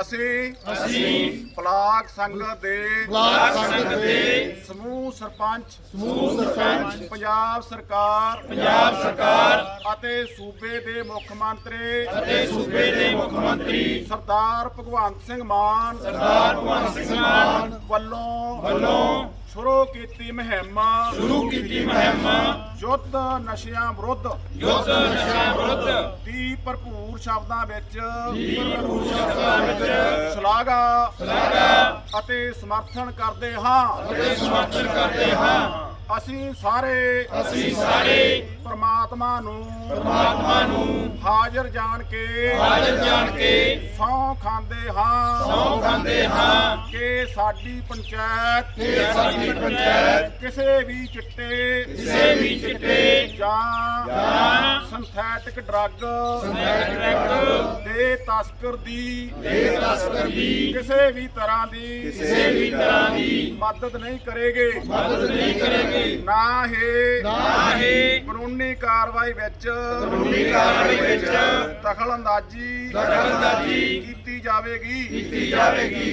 ਅਸੀਂ ਅਸੀਂ ਬਲਾਕ ਸੰਗਤ ਦੇ ਬਲਾਕ ਸੰਗਤ ਦੇ ਸਮੂਹ ਸਰਪੰਚ ਸਮੂਹ ਸਰਪੰਚ ਪੰਜਾਬ ਸਰਕਾਰ ਪੰਜਾਬ ਸਰਕਾਰ ਅਤੇ ਸੂਬੇ ਦੇ ਮੁੱਖ ਮੰਤਰੀ ਅਤੇ ਸੂਬੇ ਦੇ ਮੁੱਖ ਮੰਤਰੀ ਸਰਦਾਰ ਭਗਵੰਤ ਸਿੰਘ ਮਾਨ ਸਰਦਾਰ ਭਗਵੰਤ ਸਿੰਘ ਮਾਨ ਵੱਲੋਂ ਵੱਲੋਂ ਸ਼ੁਰੂ ਕੀਤੀ ਮੁਹਿੰਮ ਸ਼ੁਰੂ ਕੀਤੀ ਮੁਹਿੰਮ। ਯੁੱਧ ਨਸ਼ਿਆਂ ਵਿਰੁੱਧ। ਯੁੱਧ ਨਸ਼ਾ ਵਿਰੁੱਧ। ਦੀ ਭਰਪੂਰ ਸ਼ਬਦਾਂ ਵਿੱਚ ਭਰਪੂਰ ਸ਼ਬਦਾਂ ਵਿੱਚ ਸ਼ਲਾਘਾ ਸ਼ਲਾਘਾ ਅਤੇ ਸਮਰਥਨ ਕਰਦੇ ਹਾਂ। ਅਤੇ ਸਮਰਥਨ ਕਰਦੇ ਹਾਂ। ਅਸੀਂ ਸਾਰੇ ਅਸੀਂ ਸਾਰੇ ਪ੍ਰਮਾਤਮਾ ਨੂੰ ਪਰਮਾਤਮਾ ਨੂੰ ਹਾਜ਼ਰ ਜਾਣ ਕੇ ਹਾਜ਼ਰ ਜਾਣ ਕੇ ਸਹੁੰ ਖਾਂਦੇ ਹਾਂ। ਸਹੁੰ ਖਾਂਦੇ ਹਾਂ। ਕਿ ਸਾਡੀ ਪੰਚਾਇਤ ਕਿ ਸਾਡੀ ਪੰਚਾਇਤ ਕਿਸੇ ਵੀ ਚਿੱਟੇ ਕਿਸੇ ਵੀ ਚਿੱਟੇ ਜਾਂ ਸਿੰਥੈਟਿਕ ਡਰੱਗ ਦੇ ਤਸਕਰ ਦੀ ਦੇ ਤਸਕਰ ਦੀ ਕਿਸੇ ਵੀ ਤਰ੍ਹਾਂ ਦੀ ਕਿਸੇ ਵੀ ਤਰ੍ਹਾਂ ਦੀ ਮਦਦ ਨਹੀਂ ਕਰੇਗੇ। ਮਦਦ ਨਹੀਂ ਕਰੇਗੀ। ਨਾ ਹੀ ਨਾ ਹੀ ਕਾਨੂੰਨੀ ਕਾਰਵਾਈ ਵਿੱਚ ਕਾਨੂੰਨੀ ਕਾਰਵਾਈ ਵਿੱਚ ਦਖਲ ਅੰਦਾਜ਼ੀ ਦਖਲਅੰਦਾਜ਼ੀ ਕੀਤੀ ਜਾਵੇਗੀ। ਕੀਤੀ ਜਾਵੇਗੀ।